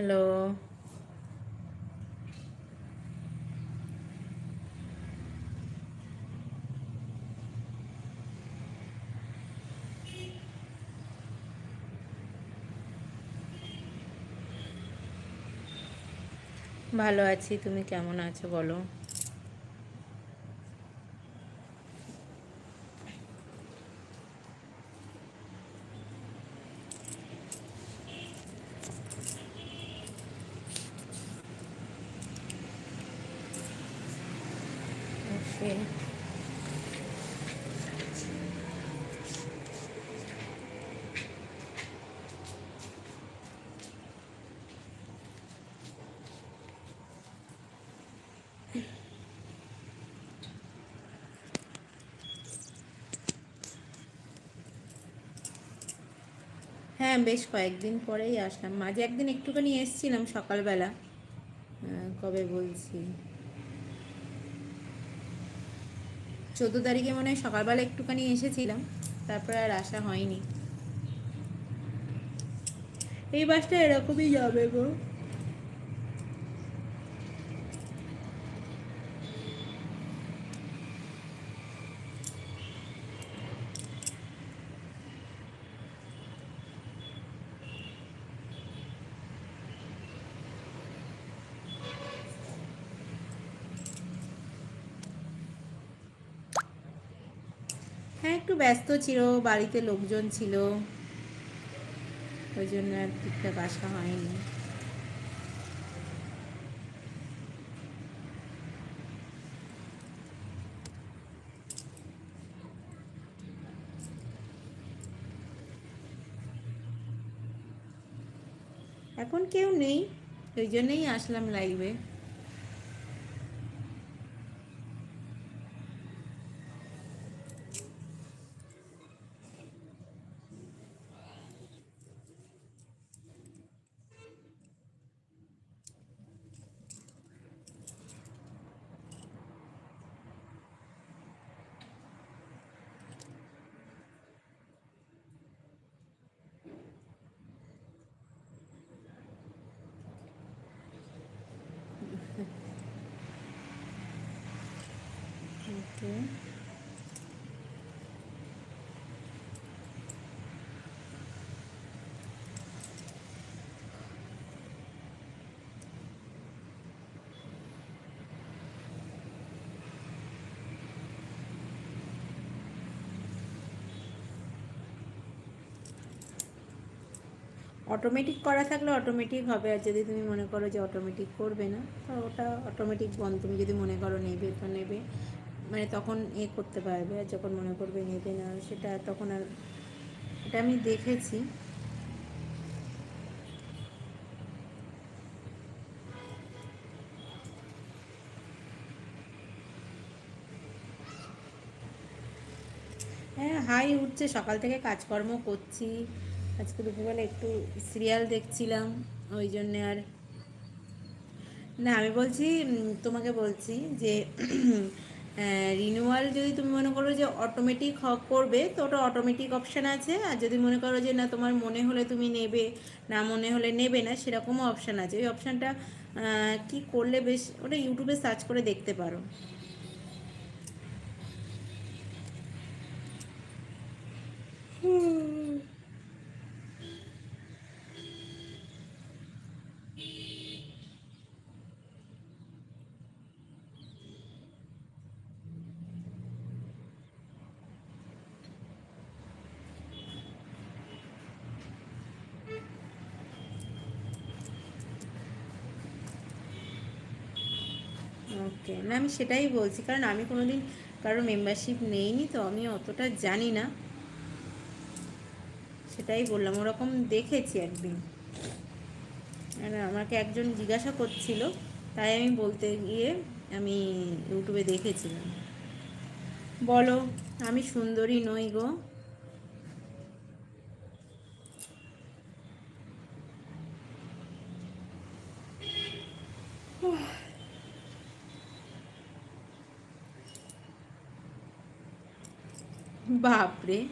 Hello. ভালো আছি তুমি কেমন আছো বলো ওকে হ্যাঁ বেশ কয়েকদিন পরেই আসলাম। মাঝে একদিন একটুখানি এসছিলাম সকালবেলা। কবে বলছি? চোদ্দ তারিখে মনে হয় সকালবেলা একটুখানি এসেছিলাম। তারপরে আর আসা হয়নি। এই বাসটা এরকমই যাবে গো হ্যাঁ একটু ব্যস্ত ছিল, বাড়িতে লোকজন ছিল। ওই জন্য আর ঠিকঠাক আসা হয়নি। এখন কেউ নেই, ওই জন্যই আসলাম লাইভে ওকে অটোমেটিক করা থাকলে অটোমেটিক হবে। আর যদি তুমি মনে করো যে অটোমেটিক করবে না, তো ওটা অটোমেটিক বন্ধ। তুমি যদি মনে করো নেবে, তো নেবে। মানে তখন এ করতে পারবে। আর যখন মনে করবে নেবে না, সেটা তখন আর এটা আমি দেখেছি। হ্যাঁ হাই উঠছে, সকাল থেকে কাজকর্ম করছি। আজকে দুপুরবেলা একটু সিরিয়াল দেখছিলাম, ওই জন্যে আর না, আমি বলছি তোমাকে বলছি যে রিনিউয়াল যদি তুমি মনে করো যে অটোমেটিক করবে, তো ওটা অটোমেটিক অপশান আছে। আর যদি মনে করো যে না, তোমার মনে হলে তুমি নেবে, না মনে হলে নেবে না, সেরকমও অপশান আছে। ওই অপশানটা কি করলে বেশ, ওটা ইউটিউবে সার্চ করে দেখতে পারো। ওকে। না, আমি সেটাই বলছি, কারণ আমি কোনো দিন কারও মেম্বারশিপ নেইনি, তো আমি অতটা জানি না। সেটাই বললাম, ওরকম দেখেছি একদিন। আর আমাকে একজন জিজ্ঞাসা করছিল, তাই আমি বলতে গিয়ে আমি ইউটিউবে দেখেছিলাম। বলো, আমি সুন্দরী নই গো। বাপরে।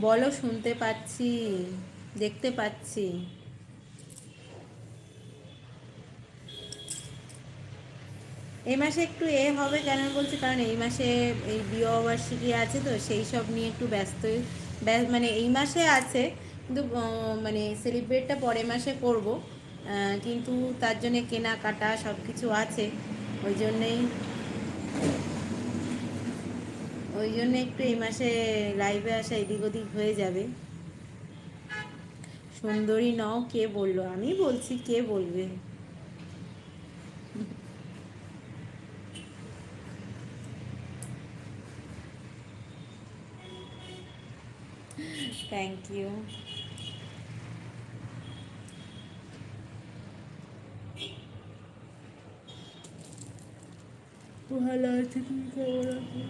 বলো, শুনতে পাচ্ছি, দেখতে পাচ্ছি। এই মাসে একটু এ হবে কেন বলছি? কারণ এই মাসে এই বিবাহবার্ষিকী আছে তো, সেই সব নিয়ে একটু ব্যস্ত ব্যস- মানে এই মাসে আছে কিন্তু মানে সেলিব্রেটটা পরের মাসে করব। কিন্তু তার জন্যে কেনাকাটা সব কিছু আছে। ওই জন্যেই, ওই জন্য একটু এই মাসে লাইভে আসা এদিক ওদিক হয়ে যাবে। সুন্দরী নও, কে বলল? আমি বলছি, কে বলবে? থ্যাংক ইউ ভালো আছে তুমি কেমন আছো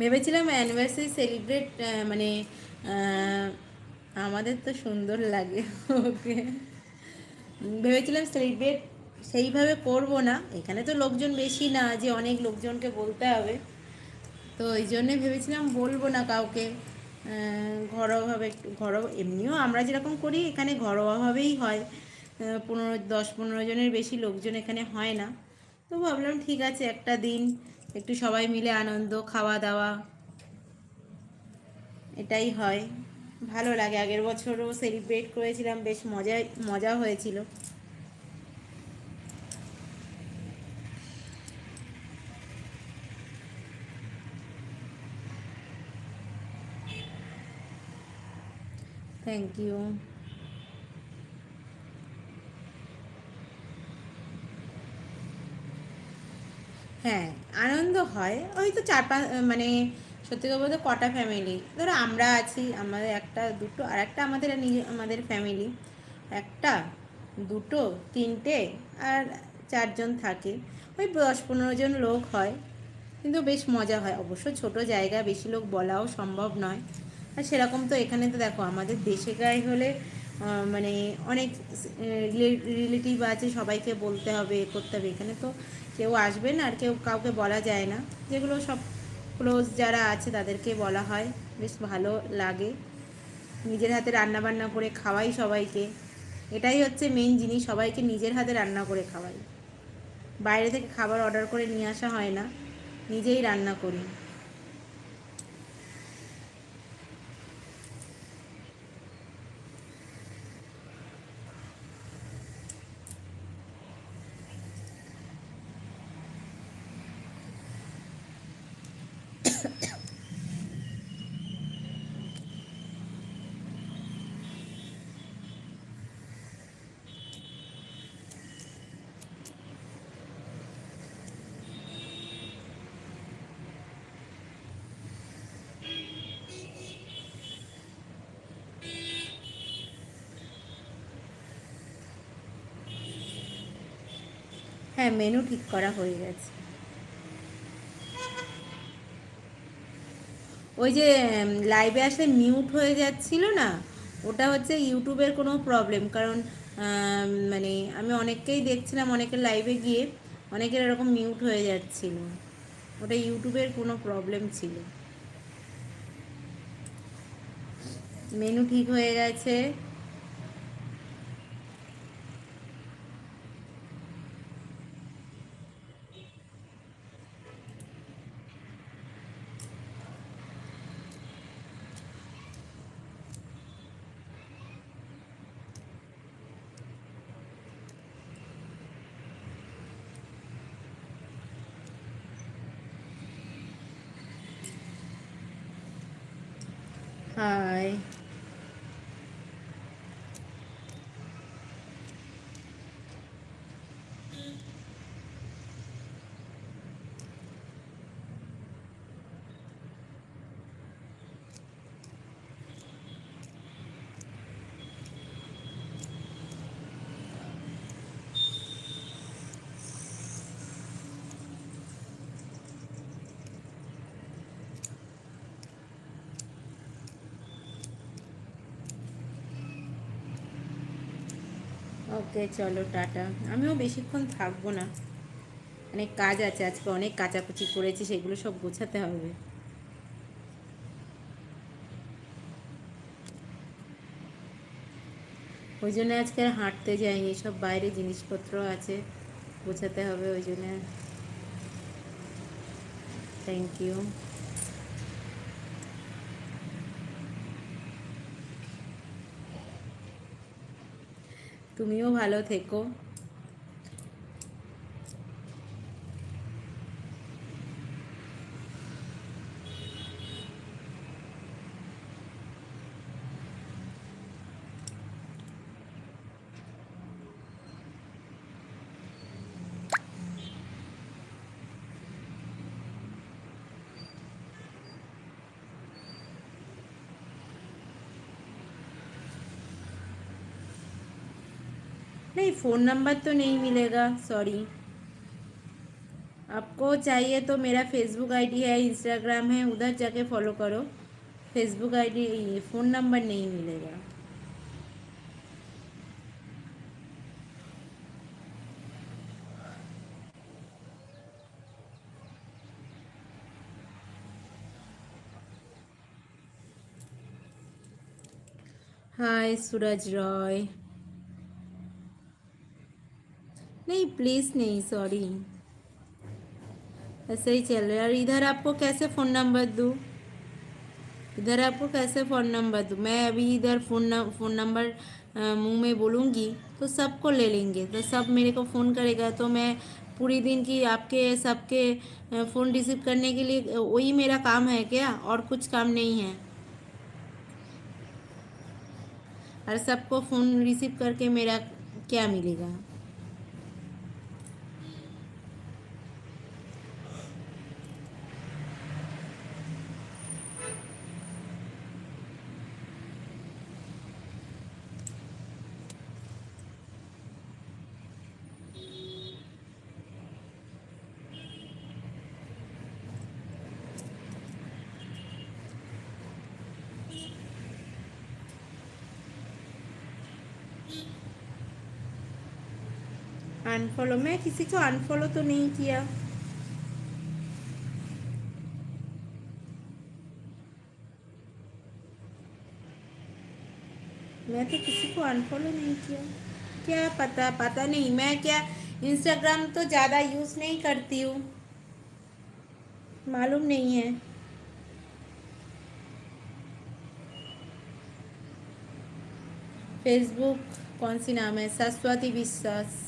ভেবেছিলাম অ্যানিভার্সারি সেলিব্রেট মানে আমাদের তো সুন্দর লাগে, ওকে। ভেবেছিলাম সেলিব্রেট সেইভাবে করব না। এখানে তো লোকজন বেশি না, যে অনেক লোকজনকে বলতে হবে। তো ওই জন্যে ভেবেছিলাম বলব না কাউকে। ঘরোয়াভাবে একটু ঘরোয়া এমনিও আমরা যেরকম করি, এখানে ঘরোয়াভাবেই হয়। পনেরো দশ পনেরো জনের বেশি লোকজন এখানে হয় না। তো ভাবলাম ঠিক আছে, একটা দিন একটু সবাই মিলে আনন্দ খাওয়া দাওয়া এটাই হয়। ভালো লাগে। আগের বছরও সেলিব্রেট করেছিলাম, বেশ মজা মজা হয়েছিল। থ্যাংক ইউ হ্যাঁ আনন্দ হয়। ওই তো চার পাঁচ মানে সত্যি কথা বলতে কটা ফ্যামিলি ধরো আমরা আছি, আমাদের একটা, দুটো, আর একটা আমাদের নিজে, আমাদের ফ্যামিলি একটা, দুটো, তিনটে, আর চারজন থাকে। ওই দশ পনেরো জন লোক হয়। কিন্তু বেশ মজা হয়। অবশ্য ছোট জায়গা, বেশি লোক বলাও সম্ভব নয়। আর সেরকম তো এখানে তো দেখো, আমাদের দেশে গায়ে হলে মানে অনেক রিলেটিভ আছে, সবাইকে বলতে হবে, এ করতে হবে। এখানে তো কেউ আসবে না আর কেউ কাউকে বলা যায় না। যেগুলো সব ক্লোজ যারা আছে, তাদেরকে বলা হয়। বেশ ভালো লাগে। নিজের হাতে রান্না বান্না করে খাওয়াই সবাইকে। এটাই হচ্ছে মেন জিনিস, সবাইকে নিজের হাতে রান্না করে খাওয়াই। বাইরে থেকে খাবার অর্ডার করে নিয়ে আসা হয় না। নিজেই রান্না করি। হ্যাঁ মেনু ঠিক করা হয়ে গেছে। ওই যে লাইভে আসলে মিউট হয়ে যাচ্ছিল না, ওটা হচ্ছে ইউটিউবের কোনো প্রবলেম কারণ মানে আমি অনেককেই দেখছিলাম, অনেকের লাইভে গিয়ে অনেকের এরকম মিউট হয়ে যাচ্ছিল। ওটা ইউটিউবের কোনো প্রবলেম ছিল। মেনু ঠিক হয়ে গেছে। হাই ওকে, চলো, টাটা। আমিও বেশিক্ষণ থাকব না। অনেক কাজ আছে আজকে, অনেক কাচাকুচি করেছি, সেগুলো সব গোছাতে হবে। ওই জন্য আজকে আর হাঁটতে যাইনি, সব বাইরে জিনিসপত্র আছে, গোছাতে হবে ওই জন্য। থ্যাংক ইউ তুমিও ভালো থেকো। नहीं फ़ोन नंबर तो नहीं मिलेगा सॉरी आपको चाहिए तो मेरा फेसबुक आईडी है इंस्टाग्राम है, उधर जाके फॉलो करो. फेसबुक आईडी फ़ोन नंबर नहीं मिलेगा. हाय सूरज रॉय नहीं प्लीज़ नहीं सॉरी ऐसे ही चल रहा है। और इधर आपको कैसे फ़ोन नंबर दूँ? इधर आपको कैसे फ़ोन नंबर दूँ? मैं अभी इधर फ़ोन फ़ोन नंबर मुँह में बोलूँगी तो सबको ले लेंगे। तो सब मेरे को फ़ोन करेगा तो मैं पूरी दिन की आपके, सबके फ़ोन रिसीव करने के लिए वही मेरा काम है क्या? और कुछ काम नहीं है। और सबको फ़ोन रिसीव करके मेरा क्या मिलेगा? अनफॉलो मैं किसी को अनफॉलो तो नहीं किया मैं तो किसी को अनफॉलो नहीं किया क्या पता पता नहीं। मैं क्या इंस्टाग्राम तो ज़्यादा यूज़ नहीं करती हूँ। मालूम नहीं है। फेसबुक कौन सी नाम है? सरस्वती विश्वास।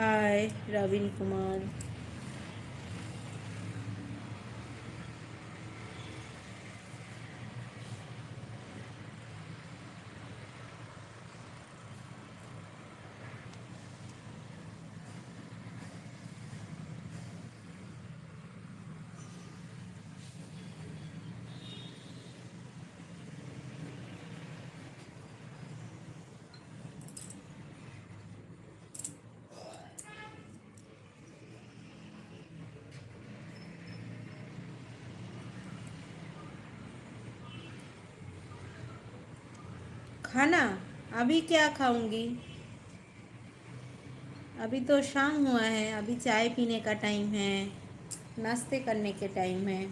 হাই রবীন কুমার खाना? अभी क्या खाऊँगी? अभी तो शाम हुआ है, अभी चाय पीने का टाइम है, नाश्ते करने के टाइम है।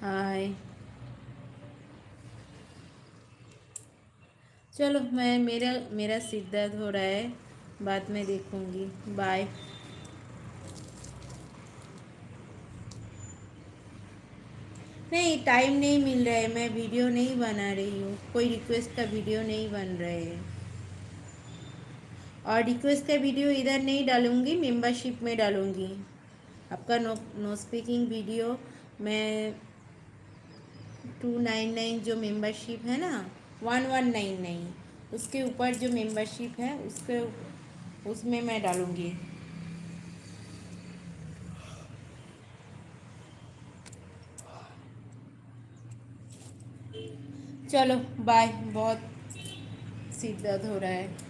हाय। चलो, मैं, मेरा मेरा सिर दर्द हो रहा है। बाद में देखूँगी। बाय नहीं टाइम नहीं मिल रहा है। मैं वीडियो नहीं बना रही हूँ। कोई रिक्वेस्ट का वीडियो नहीं बन रहे है। और रिक्वेस्ट का वीडियो इधर नहीं डालूँगी मेंबरशिप में डालूँगी। आपका नो नो स्पीकिंग वीडियो मैं टू नाइन नाइन जो मेंबरशिप है ना वन वन नाइन नाइन उसके ऊपर जो मेंबरशिप है, उसके उसमें मैं डालूँगी। चलो बाय बहुत सीधा दर्द हो रहा है।